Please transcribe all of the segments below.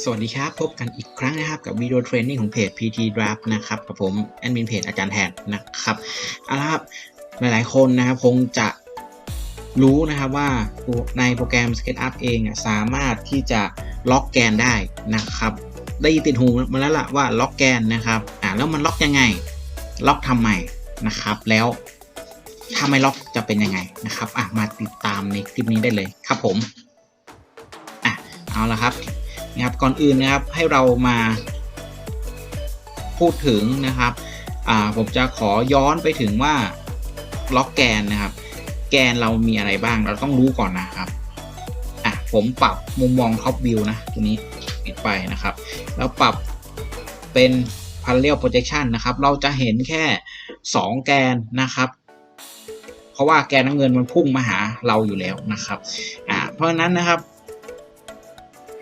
สวัสดีครับ พบกันอีกครั้งนะครับกับวิดีโอเทรนนิ่งของเพจ PT Draft นะครับกับผมแอดมินเพจอาจารย์แทนนะครับเอาละครับหลายๆคนนะครับคงจะรู้นะครับว่าในโปรแกรม SketchUp เองสามารถที่จะล็อกแกนได้นะครับได้ยินติดหูมาแล้วล่ะว่าล็อกแกนนะครับอ่าแล้วมันล็อกยังไง ล็อกทำไมนะครับ แล้วถ้าไม่ล็อกจะเป็นยังไงนะครับอะมาติดตามในคลิปนี้ได้เลยครับผมอะเอาละครับ นะครับก่อนอื่นนะครับให้เรามาพูดถึงนะครับผมจะขอย้อนไปถึงว่าล็อกแกนนะครับ แกนเรามีอะไรบ้างเราต้องรู้ก่อนนะครับอะผมปรับมุมมองท็อปวิวนะตัวนี้ปิดไปนะครับแล้วปรับเป็น parallel projection นะครับ เราจะเห็นแค่ 2 แกนนะครับ เพราะว่าแกนน้ำเงินมันพุ่งมาหาเราอยู่แล้วนะครับอ่าเพราะฉะนั้นนะครับ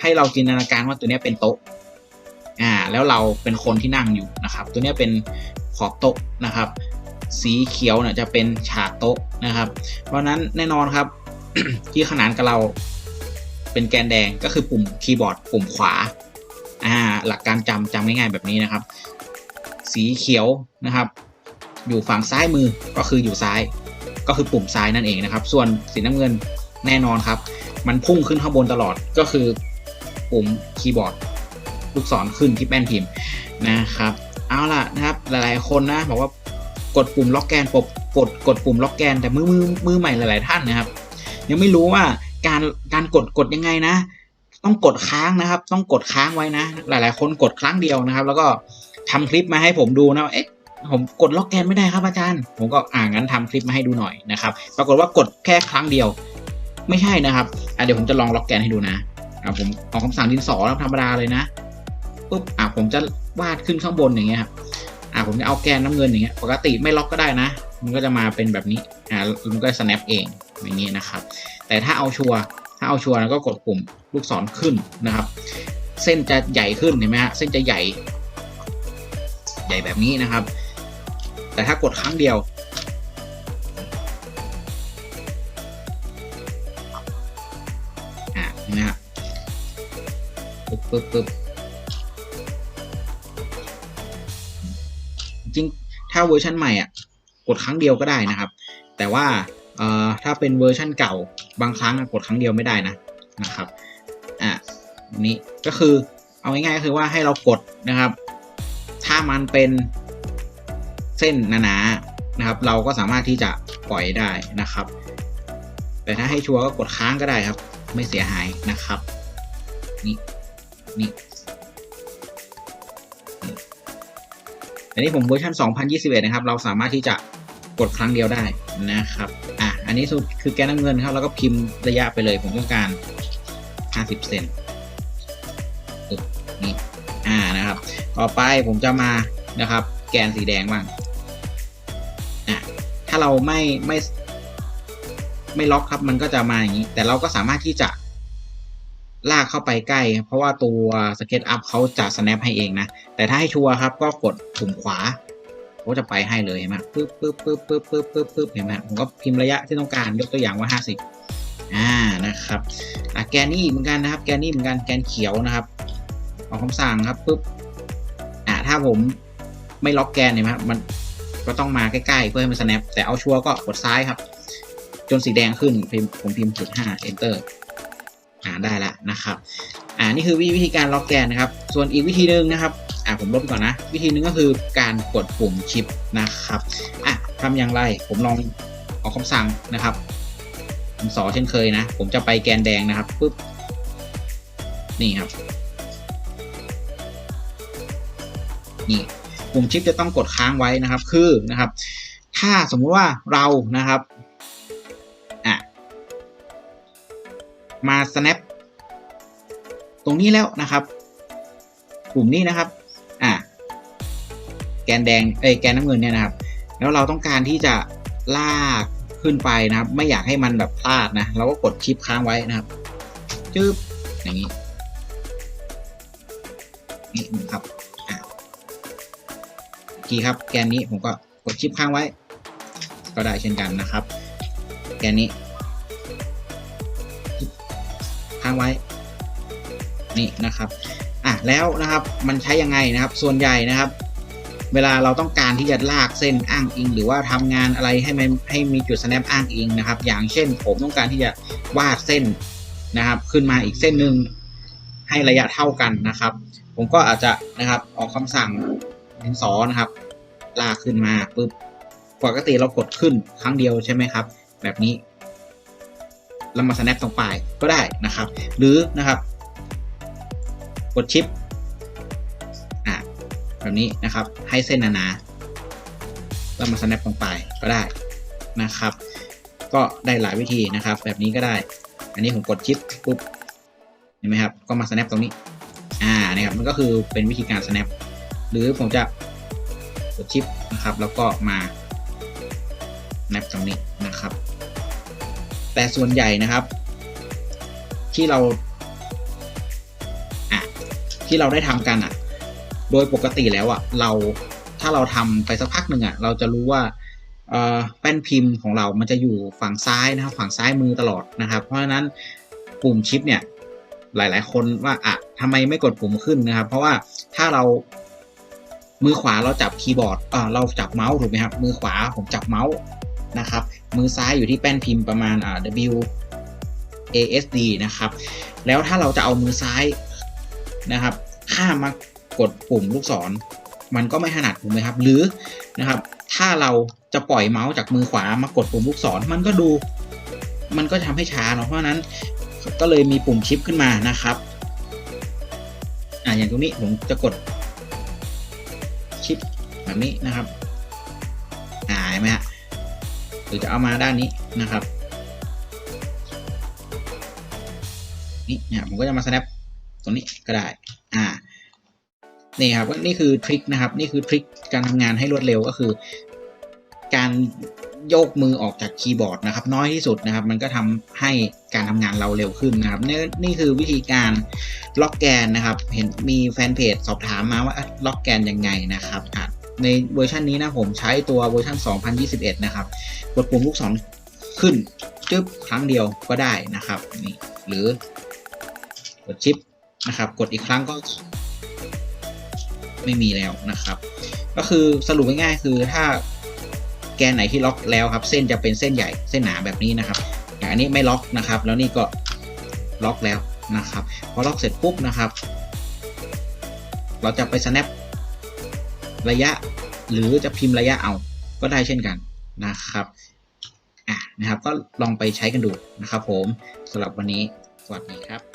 ให้เราจินตนาการว่าตัวนี้เป็นโต๊ะอ่าแล้วเราเป็นคนที่นั่งอยู่นะครับ ตัวนี้เป็นขอบโต๊ะนะครับ สีเขียวเนี่ยจะเป็นฉากโต๊ะนะครับ เพราะนั้นแน่นอนครับที่ขนานกับเราเป็นแกนแดงก็คือปุ่มคีย์บอร์ดปุ่มขวาอ่าหลักการจำจำง่ายๆแบบนี้นะครับ สีเขียวนะครับ อยู่ฝั่งซ้ายมือก็คืออยู่ซ้าย ก็คือปุ่มซ้ายนั่นเองนะครับ ส่วนสีน้ำเงินแน่นอนครับ มันพุ่งขึ้นข้างบนตลอดก็คือ ปุ่มคีย์บอร์ดลูกศรขึ้นที่แป้นพิมพ์นะครับ เอาล่ะนะครับหลายๆคนนะบอกว่ากดปุ่มล็อกแกนปบกดกดปุ่มล็อกแกนแต่มือมือมือใหม่หลายๆท่านนะครับ ยังไม่รู้ว่าการการกดกดยังไงนะ ต้องกดค้างนะครับ ต้องกดค้างไว้นะ หลาย ๆ คนกดครั้งเดียวนะครับ แล้วก็ทำคลิปมาให้ผมดูนะเอ๊ะผมกดล็อกแกนไม่ได้ครับอาจารย์ ผมก็อ่างั้นทำคลิปมาให้ดูหน่อยนะครับ ปรากฏว่ากดแค่ครั้งเดียว ไม่ใช่นะครับเดี๋ยวผมจะลองล็อกแกนให้ดูนะ อะผมออกคำสั่งดินสอแล้วธรรมดาเลยนะปุ๊บอะผมจะวาดขึ้นข้างบนอย่างเงี้ยครับอะผมจะเอาแกนน้ำเงินอย่างเงี้ยปกติไม่ล็อกก็ได้นะ มันก็จะมาเป็นแบบนี้อะมันก็ snap เองอย่างนี้นะครับ แต่ถ้าเอาชัวร์ถ้าเอาชัวร์แล้วก็กดปุ่มลูกศรขึ้นนะครับ เส้นจะใหญ่ขึ้นเห็นไหมฮะเส้นจะใหญ่ ใหญ่แบบนี้นะครับ แต่ถ้ากดครั้งเดียว ปึ๊บปึ๊บจริงถ้าเวอร์ชันใหม่อะกดครั้งเดียวก็ได้นะครับ แต่ว่าเอ่อถ้าเป็นเวอร์ชันเก่าบางครั้งกดครั้งเดียวไม่ได้นะนะครับอะนี้ก็คือเอาง่ายๆก็คือว่าให้เรากดนะครับ ถ้ามันเป็นเส้นหนาๆนะครับ เราก็สามารถที่จะปล่อยได้นะครับ แต่ถ้าให้ชัวร์ก็กดค้างก็ได้ครับ ไม่เสียหายนะครับนี่ นี่อันนี้ผมเวอร์ชัน2021 นะครับ เราสามารถที่จะกดครั้งเดียวได้นะครับ อะ อันนี้สุดคือแกนน้ำเงินครับ แล้วก็พิมพ์ระยะไปเลย ผมต้องการ 50 เซนนี่ อ่า นะครับ ต่อไปผมจะมา นะครับ แกนสีแดงบ้าง อะ ถ้าเราไม่ไม่ ไม่ล็อกครับ มันก็จะมาอย่างนี้ แต่เราก็สามารถที่จะ ลากเข้าไปใกล้ เพราะว่าตัว SketchUp เขาจะ snap ให้เองนะ แต่ถ้าให้ชัวร์ครับก็กดปุ่มขวาเขาจะไปให้เลยเห็นไหมปึ๊บปึ๊บปึ๊บปึ๊บปึ๊บปึ๊บปึ๊บเห็นไหมผมก็พิมพ์ระยะที่ต้องการยกตัวอย่างว่า 50อ่านะครับอะแกนนี่เหมือนกันนะครับ แกนนี่เหมือนกันแกนเขียวนะครับออกคำสั่งครับปึ๊บอ่าถ้าผมไม่ล็อกแกนเห็นไหมมันก็ต้องมาใกล้ๆเพื่อให้มัน snap แต่เอาชัวร์ก็กดซ้ายครับ จนสีแดงขึ้นผมพิมพ์จุดห้า enter อ่าได้แล้วนะครับ อ่านี่คือวิธีการล็อกแกนนะครับ ส่วนอีกวิธีหนึ่งนะครับ อ่าผมลบก่อนนะ วิธีหนึ่งก็คือการกดปุ่มชิปนะครับอะทำอย่างไรผมลองออกคำสั่งนะครับผมสอเช่นเคยนะ ผมจะไปแกนแดงนะครับปุ๊บนี่ครับ นี่ปุ่มชิปจะต้องกดค้างไว้นะครับ คือนะครับ ถ้าสมมุติว่าเรานะครับ มา snap ตรงนี้แล้วนะครับ กลุ่มนี้นะครับ อะแกนแดงเอ้ยแกนน้ำเงินเนี่ยนะครับ แล้วเราต้องการที่จะลากขึ้นไปนะครับ ไม่อยากให้มันแบบพลาดนะ เราก็กดชิปค้างไว้นะครับจึ๊บอย่างนี้นี่ครับอะทีครับ แกนนี้ผมก็กดชิปค้างไว้ ก็ได้เช่นกันนะครับ แกนนี้างไว้ นี่นะครับอะแล้วนะครับมันใช้ยังไงนะครับ ส่วนใหญ่นะครับ เวลาเราต้องการที่จะลากเส้นอ้างอิง หรือว่าทำงานอะไรให้มันให้มีจุด snap อ้างอิงนะครับ อย่างเช่นผมต้องการที่จะวาดเส้นนะครับ ขึ้นมาอีกเส้นหนึ่งให้ระยะเท่ากันนะครับ ผมก็อาจจะนะครับออกคำสั่งดินสอนะครับ ลากขึ้นมาปุ๊บปกติเรากดขึ้นครั้งเดียวใช่ไหมครับ แบบนี้ แล้วมา snap ตรงปลายก็ได้นะครับ หรือนะครับ กดชิปอะแบบนี้นะครับ ให้เส้นหนาๆแล้วมา snap ตรงปลายก็ได้นะครับ ก็ได้หลายวิธีนะครับ แบบนี้ก็ได้ อันนี้ผมกดชิปปุ๊บเห็นไหมครับ ก็มา snap ตรงนี้อ่านี่ครับมันก็คือเป็นวิธีการ snap หรือผมจะกดชิปนะครับ แล้วก็มา snap ตรงนี้นะครับ แต่ส่วนใหญ่นะครับ ที่เราอะที่เราได้ทำกันอะ โดยปกติแล้วอะเราถ้าเราทำไปสักพักหนึ่งอะเราจะรู้ว่าแป้นพิมพ์ของเรามันจะอยู่ฝั่งซ้ายนะครับ ฝั่งซ้ายมือตลอดนะครับ เพราะฉะนั้นปุ่มชิปเนี่ยหลาย ๆ คนว่าอะทำไมไม่กดปุ่มขึ้นนะครับ เพราะว่าถ้าเรามือขวาเราจับคีย์บอร์ดอ่าเราจับเมาส์ถูกไหมครับ มือขวาผมจับเมาส์นะครับ มือซ้ายอยู่ที่แป้นพิมพ์ประมาณอ่า W A S D นะครับ แล้วถ้าเราจะเอามือซ้ายนะครับ ข้ามมากดปุ่มลูกศร มันก็ไม่ถนัดถูกไหมครับ หรือนะครับ ถ้าเราจะปล่อยเมาส์จากมือขวามากดปุ่มลูกศร มันก็ดู มันก็ทำให้ช้าเนาะ เพราะฉะนั้นก็เลยมีปุ่มชิปขึ้นมานะครับ อ่าอย่างตรงนี้ผมจะกดชิปแบบนี้นะครับ อ่าเห็นไหมฮะ หรือจะเอามาด้านนี้นะครับนี่เนี่ยผมก็จะมา snap ตรงนี้ก็ได้อ่านี่ครับนี่คือทริคนะครับนี่คือทริคการทำงานให้รวดเร็วก็คือ การโยกมือออกจากคีย์บอร์ดนะครับ น้อยที่สุดนะครับ มันก็ทำให้การทำงานเราเร็วขึ้นนะครับนี่นี่คือวิธีการล็อกแกนนะครับ เห็นมีแฟนเพจสอบถามมาว่าล็อกแกนยังไงนะครับอะ ในเวอร์ชันนี้นะผมใช้ตัวเวอร์ชัน2021 นะครับ กดปุ่มลูกศรขึ้นจึ๊บครั้งเดียวก็ได้นะครับนี่หรือกดชิปนะครับ กดอีกครั้งก็ไม่มีแล้วนะครับ ก็คือสรุปง่ายๆคือถ้าแกนไหนที่ล็อกแล้วครับ เส้นจะเป็นเส้นใหญ่เส้นหนาแบบนี้นะครับอย่างอันนี้ไม่ล็อกนะครับ แล้วนี่ก็ล็อกแล้วนะครับ พอล็อกเสร็จปุ๊บนะครับ เราจะไป snap ระยะ หรือจะพิมพ์ระยะเอาก็ได้เช่นกันนะครับอะนะครับก็ลองไปใช้กันดูนะครับผมสำหรับวันนี้สวัสดีครับ